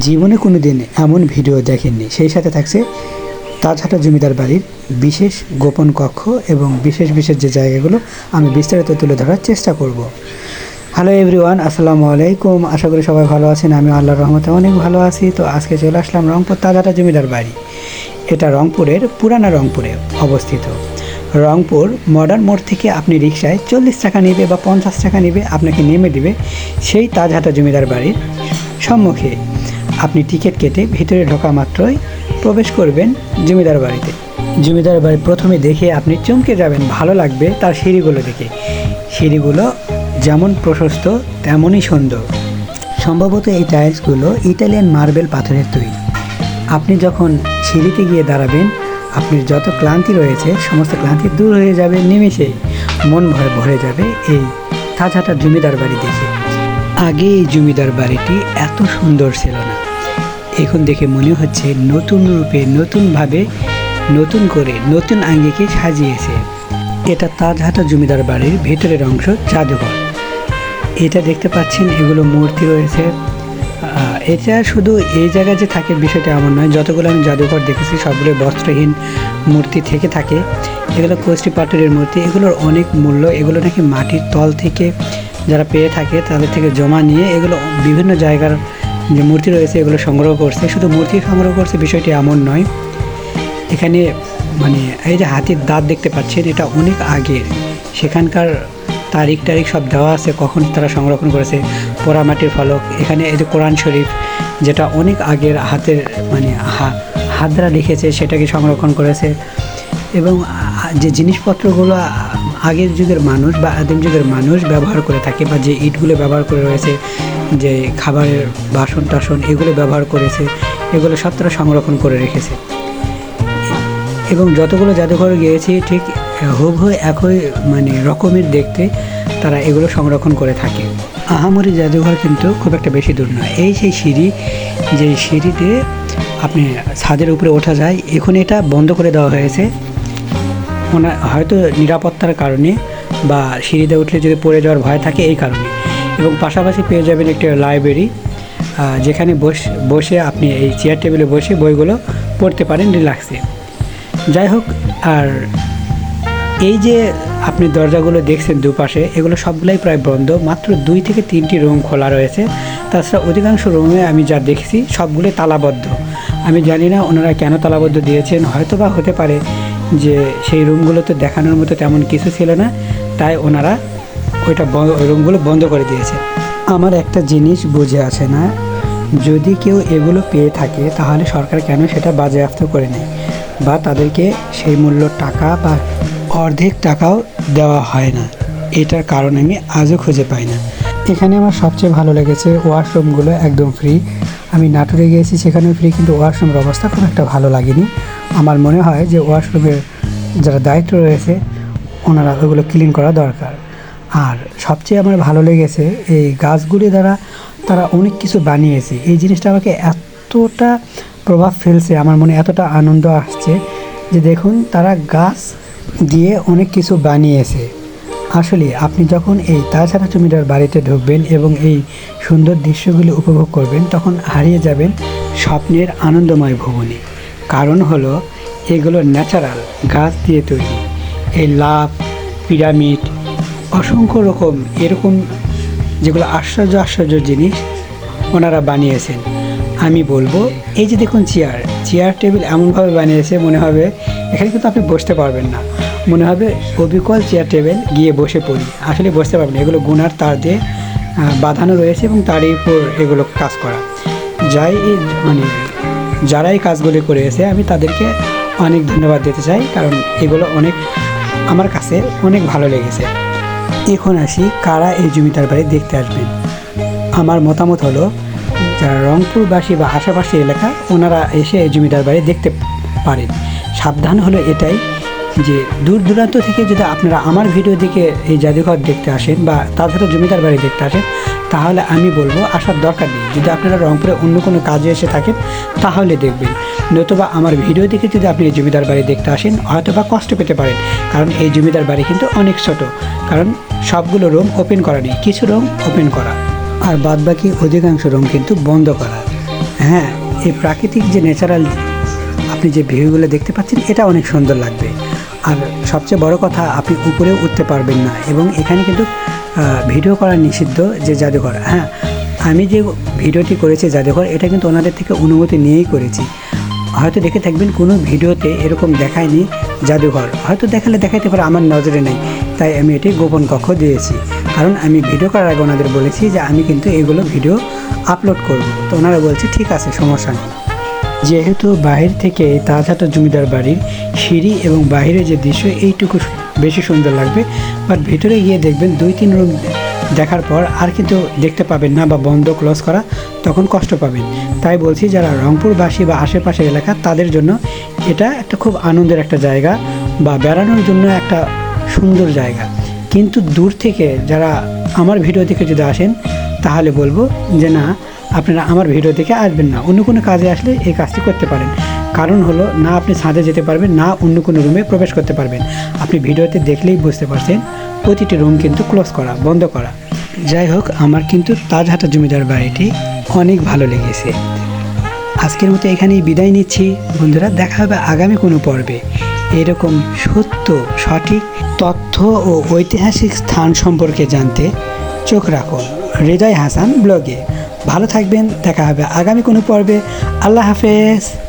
জীবনে কোনো দিন এমন ভিডিও দেখেননি। সেই সাথে থাকছে তাজহাটা জমিদার বাড়ির বিশেষ গোপন কক্ষ এবং বিশেষ বিশেষ যে জায়গাগুলো আমি বিস্তারিত তুলে ধরার চেষ্টা করব। হ্যালো এভরিওয়ান আসসালামু আলাইকুম। আশা করি সবাই ভালো আছেন। আমি আল্লাহর রহমতে অনেক ভালো আছি। তো আজকে চলে আসলাম রংপুর তাজহাটা জমিদার বাড়ি। এটা রংপুরের, পুরানা রংপুরে অবস্থিত। রংপুর মডার্ন মোড় থেকে আপনি রিক্সায় চল্লিশ টাকা নেবে বা পঞ্চাশ টাকা নেবে, আপনাকে নেমে দিবে সেই তাজহাটা জমিদার বাড়ির সম্মুখে। আপনি টিকিট কেটে ভিতরে ঢোকা মাত্রই প্রবেশ করবেন জমিদার বাড়িতে। জমিদার বাড়ি প্রথমে দেখে আপনি চমকে যাবেন, ভালো লাগবে তার সিঁড়িগুলো দেখে। সিঁড়িগুলো যেমন প্রশস্ত, তেমনই সুন্দর। সম্ভবত এই টাইলসগুলো ইটালিয়ান মার্বেল পাথরের তৈরি। আপনি যখন সিঁড়িতে গিয়ে দাঁড়াবেন আপনার যত ক্লান্তি রয়েছে, সমস্ত ক্লান্তি দূর হয়ে যাবে নিমেষেই মন ভরে ভরে যাবে এই তাজহাটা জমিদার বাড়ি দেখে। আগে এই জমিদার বাড়িটি এত সুন্দর ছিল না। এখন দেখে মনে হচ্ছে নতুন রূপে নতুনভাবে নতুন করে নতুন আঙ্গিকে সাজিয়েছে। এটা তাজহাটা জমিদার বাড়ির ভেতরের অংশ, জাদুঘর। এটা দেখতে পাচ্ছেন, এগুলো মূর্তি রয়েছে। এটা শুধু এই জায়গায় যে থাকে বিষয়টা এমন নয়, যতগুলো আমি জাদুঘর দেখেছি, সবগুলো বস্ত্রহীন মূর্তি থেকে থাকে। এগুলো কোষ্ঠী পাটুরের মূর্তি, এগুলোর অনেক মূল্য, এগুলো নাকি মাটির তল থেকে যারা পেয়ে থাকে, তাদের থেকে জমা নিয়ে এগুলো বিভিন্ন জায়গার যে মূর্তি রয়েছে, এগুলো সংগ্রহ করছে। শুধু মূর্তি সংগ্রহ করছে, বিষয়টি এমন নয়। এখানে মানে এই যে হাতির দাঁত দেখতে পাচ্ছেন, এটা অনেক আগের। সেখানকার তারিখ টারিখ সব দেওয়া আছে, কখন তারা সংরক্ষণ করেছে। পোড়ামাটির ফলক, এখানে এই যে কোরআন শরীফ, যেটা অনেক আগের হাতের মানে হা- হাত দ্বারা লিখেছে, সেটাকে সংরক্ষণ করেছে। এবং যে জিনিসপত্রগুলো আগের যুগের মানুষ বা আদিম যুগের মানুষ ব্যবহার করে থাকে বা যে ইটগুলো ব্যবহার করে রয়েছে যে খাবারের বাসন টাসন এগুলো ব্যবহার করেছে, এগুলো সব তারা সংরক্ষণ করে রেখেছে। এবং যতগুলো জাদুঘরে গিয়েছি, ঠিক হুবহু একই মানে রকমের দেখতে তারা এগুলো সংরক্ষণ করে থাকে। আহামরি জাদুঘর কিন্তু খুব একটা বেশি দূর নয়। এই সেই সিঁড়ি, যে সিঁড়িতে আপনি ছাদের উপরে ওঠা যায়, এখন এটা বন্ধ করে দেওয়া হয়েছে। ওনার হয়তো নিরাপত্তার কারণে বা সিঁড়িতে উঠলে যদি পড়ে যাওয়ার ভয় থাকে, এই কারণে। এবং পাশাপাশি পেয়ে যাবেন একটি লাইব্রেরি যেখানে বস, বসে আপনি এই চেয়ার টেবিলে বসে বইগুলো পড়তে পারেন রিল্যাক্সে যাই হোক, আর এই যে আপনি দরজাগুলো দেখছেন দুপাশে, এগুলো সবগুলাই প্রায় বন্ধ, মাত্র দুই থেকে তিনটি রুম খোলা রয়েছে। তাছাড়া অধিকাংশ রুমে আমি যা দেখছি সবগুলোই তালাবদ্ধ। আমি জানি না ওনারা কেন তালাবদ্ধ দিয়েছেন হয়তো বা হতে পারে যে সেই রুমগুলোতে দেখানোর মতো তেমন কিছু ছিল না, তাই ওনারা ওইটা ওই রুমগুলো বন্ধ করে দিয়েছে। আমার একটা জিনিস বুঝে আসে না, যদি কেউ এগুলো পেয়ে থাকে, তাহলে সরকার কেন সেটা বাজেয়াপ্ত করে নেয়? বা তাদেরকে সেই মূল্য টাকা বা অর্ধেক টাকাও দেওয়া হয় না। এটার কারণ আমি আজও খুঁজে পাই না। এখানে আমার সবচেয়ে ভালো লেগেছে ওয়াশরুমগুলো একদম ফ্রি আমি নাটোরে গিয়েছি, সেখানেও ফ্রি কিন্তু ওয়াশরুমের অবস্থা খুব একটা ভালো লাগেনি। আমার মনে হয় যে ওয়াশরুমের যারা দায়িত্ব রয়েছে, ওনারা ওগুলো ক্লিন করা দরকার। আর সবচেয়ে আমার ভালো লেগেছে এই গাছগুলি দ্বারা তারা অনেক কিছু বানিয়েছে। এই জিনিসটা আমাকে এতটা প্রভাব ফেলছে, আমার মনে এতটা আনন্দ আসছে যে দেখুন, তারা গাছ দিয়ে অনেক কিছু বানিয়েছে। আসলে আপনি যখন এই তাছাড়া জমিদার বাড়িতে ঢুকবেন এবং এই সুন্দর দৃশ্যগুলি উপভোগ করবেন, তখন হারিয়ে যাবেন স্বপ্নের আনন্দময় ভুবনে। কারণ হলো, এগুলো ন্যাচারাল গাছ দিয়ে তৈরি। এই লাভ পিরামিড অসংখ্য রকম এরকম যেগুলো আশ্চর্য আশ্চর্য জিনিস ওনারা বানিয়েছেন। আমি বলব, এই যে দেখুন চেয়ার চেয়ার টেবিল এমনভাবে বানিয়েছে, মনে হবে এখানে কিন্তু আপনি বসতে পারবেন না। মনে হবে অবিকল চেয়ার টেবিল গিয়ে বসে পড়ি। আসলে বসতে পারবেন এগুলো গুনার তার দিয়ে বাঁধানো রয়েছে এবং তারই উপর এগুলো কাজ করা। যাই মানে যারা এই কাজগুলি করেছে, আমি তাদেরকে অনেক ধন্যবাদ দিতে চাই, কারণ এগুলো অনেক আমার কাছে অনেক ভালো লেগেছে। এখন আসি কারা এই জমিদার বাড়ি দেখতে আসবেন। আমার মতামত হলো, যারা রংপুরবাসী বা আশেপাশে এলাকা, ওনারা এসে এই জমিদার বাড়ি দেখতে পারেন। সাবধান হলো এটাই যে দূর দূরান্ত থেকে যদি আপনারা আমার ভিডিও দেখে এই জাদুঘর দেখতে আসেন বা তাছাড়া জমিদার বাড়ি দেখতে আসেন, তাহলে আমি বলব আসার দরকার নেই। যদি আপনারা রংপুরে অন্য কোনো কাজে এসে থাকেন, তাহলে দেখবেন। নতুবা আমার ভিডিও দেখে যদি আপনি এই জমিদার বাড়ি দেখতে আসেন হয়তো বা কষ্ট পেতে পারেন। কারণ এই জমিদার বাড়ি কিন্তু অনেক ছোট। কারণ সবগুলো রুম ওপেন করা নেই। কিছু রুম ওপেন করা। আর বাদবাকি অধিকাংশ রুম কিন্তু বন্ধ করা। হ্যাঁ এই প্রাকৃতিক যে ন্যাচারাল আপনি যে ভিউগুলো দেখতে পাচ্ছেন, এটা অনেক সুন্দর লাগবে। আর সবচেয়ে বড় কথা, আপনি উপরে উঠতে পারবেন না এবং এখানে কিন্তু ভিডিও করা নিষিদ্ধ যে জাদুঘর। হ্যাঁ আমি যে ভিডিওটি করেছি জাদুঘর, এটা কিন্তু ওনাদের থেকে অনুমতি নিয়েই করেছি। হয়তো দেখে থাকবেন, কোনো ভিডিওতে এরকম দেখায়নি জাদুঘর। হয়তো দেখালে দেখাইতে পারে, আমার নজরে নেই। তাই আমি এটি গোপন কক্ষ দিয়েছি। কারণ আমি ভিডিও করার আগে ওনাদের বলেছি যে আমি কিন্তু এগুলো ভিডিও আপলোড করব। তো ওনারা বলছে, ঠিক আছে, সমস্যা নেই। যেহেতু বাহির থেকে এই তাজহাটা জমিদার বাড়ির সিঁড়ি এবং বাইরে যে দৃশ্য, এইটুকু বেশি সুন্দর লাগবে। বাট ভেতরে গিয়ে দেখবেন দুই, তিন রুম দেখার পর আর কিন্তু দেখতে পাবেন না বা বন্ধ, ক্লোজ করা তখন কষ্ট পাবেন। তাই বলছি, যারা রংপুরবাসী বা আশেপাশের এলাকা, তাদের জন্য এটা একটা খুব আনন্দের একটা জায়গা বা বেড়ানোর জন্য একটা সুন্দর জায়গা। কিন্তু দূর থেকে যারা আমার ভিডিও দেখে যদি আসেন তাহলে বলব যে না, আপনারা আমার ভিডিও দেখে আসবেন না। অন্য কোনো কাজে আসলে এই কাজটি করতে পারেন। কারণ হলো, না আপনি ছাদে যেতে পারবেন, না অন্য কোনো রুমে প্রবেশ করতে পারবেন। আপনি ভিডিওতে দেখলেই বুঝতে পারছেন, প্রতিটি রুম কিন্তু ক্লোজ করা, বন্ধ করা। যাই হোক, আমার কিন্তু তাজহাটা জমিদার বাড়িটি অনেক ভালো লেগেছে। আজকের মতো এখানেই বিদায় নিচ্ছি। বন্ধুরা, দেখা হবে আগামী কোনো পর্বে। এরকম সত্য, সঠিক তথ্য ও ঐতিহাসিক স্থান সম্পর্কে জানতে চোখ রাখুন। হৃদয় হাসান ব্লগে। ভালো থাকবেন, দেখা হবে আগামী কোনো পর্বে। আল্লাহ হাফেজ।